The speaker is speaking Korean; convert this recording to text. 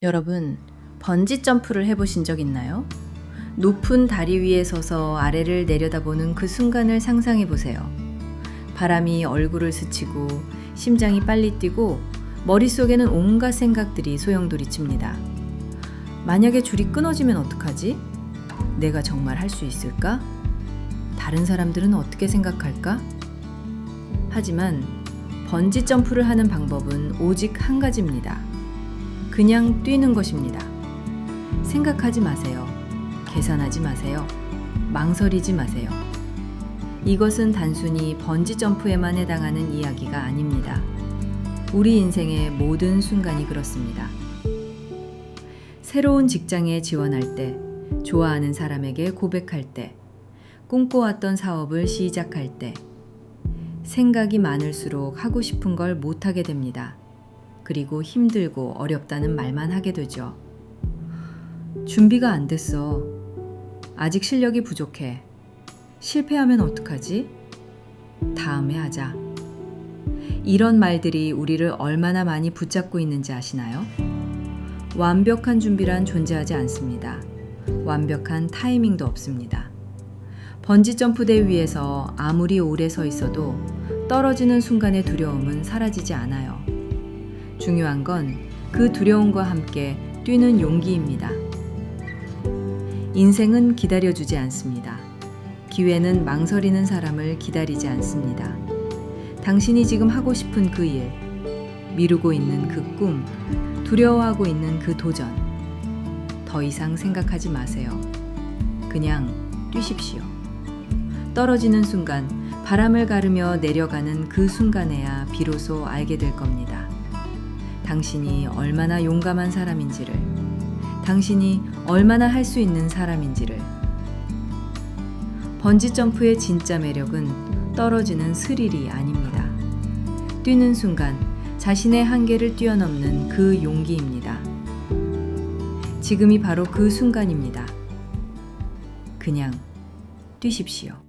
여러분, 번지 점프를 해보신 적 있나요? 높은 다리 위에 서서 아래를 내려다보는 그 순간을 상상해 보세요. 바람이 얼굴을 스치고 심장이 빨리 뛰고 머릿속에는 온갖 생각들이 소용돌이칩니다. 만약에 줄이 끊어지면 어떡하지? 내가 정말 할 수 있을까? 다른 사람들은 어떻게 생각할까? 하지만 번지 점프를 하는 방법은 오직 한 가지입니다. 그냥 뛰는 것입니다. 생각하지 마세요. 계산하지 마세요. 망설이지 마세요. 이것은 단순히 번지 점프에만 해당하는 이야기가 아닙니다. 우리 인생의 모든 순간이 그렇습니다. 새로운 직장에 지원할 때, 좋아하는 사람에게 고백할 때, 꿈꿔왔던 사업을 시작할 때, 생각이 많을수록 하고 싶은 걸 못하게 됩니다. 그리고 힘들고 어렵다는 말만 하게 되죠. 준비가 안 됐어. 아직 실력이 부족해. 실패하면 어떡하지? 다음에 하자. 이런 말들이 우리를 얼마나 많이 붙잡고 있는지 아시나요? 완벽한 준비란 존재하지 않습니다. 완벽한 타이밍도 없습니다. 번지점프대 위에서 아무리 오래 서 있어도 떨어지는 순간의 두려움은 사라지지 않아요. 중요한 건 그 두려움과 함께 뛰는 용기입니다. 인생은 기다려주지 않습니다. 기회는 망설이는 사람을 기다리지 않습니다. 당신이 지금 하고 싶은 그 일, 미루고 있는 그 꿈, 두려워하고 있는 그 도전. 더 이상 생각하지 마세요. 그냥 뛰십시오. 떨어지는 순간, 바람을 가르며 내려가는 그 순간에야 비로소 알게 될 겁니다. 당신이 얼마나 용감한 사람인지를, 당신이 얼마나 할 수 있는 사람인지를. 번지점프의 진짜 매력은 떨어지는 스릴이 아닙니다. 뛰는 순간 자신의 한계를 뛰어넘는 그 용기입니다. 지금이 바로 그 순간입니다. 그냥 뛰십시오.